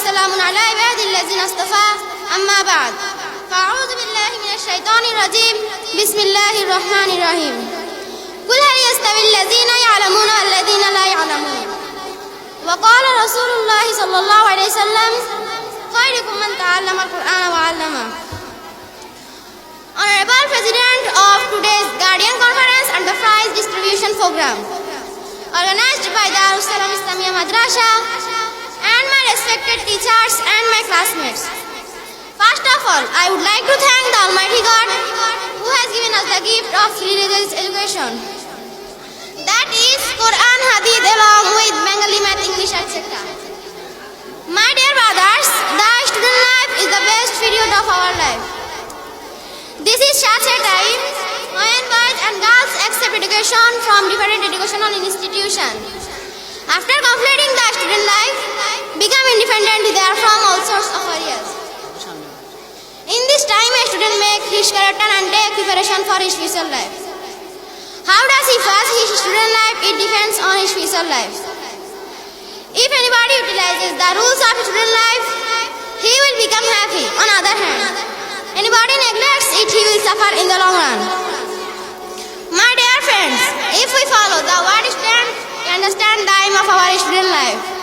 وسلام على عباد الذين اصطفى. أما بعد فأعوذ بالله من الشيطان الرجيم. بسم الله الرحمن الرحيم. قل هل يستوي الذين يعلمون والذين لا يعلمون؟ وقال رسول الله صلى الله عليه وسلم خيركم من تعلم القرآن وعلمه. Honorable President of today's Guardian Conference and the Prize Distribution Program, organized by the Darussalam Islamia Madrasa teachers and my classmates. First of all, I would like to thank the Almighty God who has given us the gift of religious education. That is Quran, Hadith along with Bengali math, English, etc. My dear brothers, the student life is the best period of our life. This is such a time when boys and girls accept education from different educational institutions. After become independent there from all sorts of areas. In this time, a student makes his character and take preparation for his future life. How does he pass his student life? It depends on his future life. If anybody utilizes the rules of his student life, he will become happy. On other hand, anybody neglects it, he will suffer in the long run. My dear friends, if we follow the word stand, we understand the aim of our student life.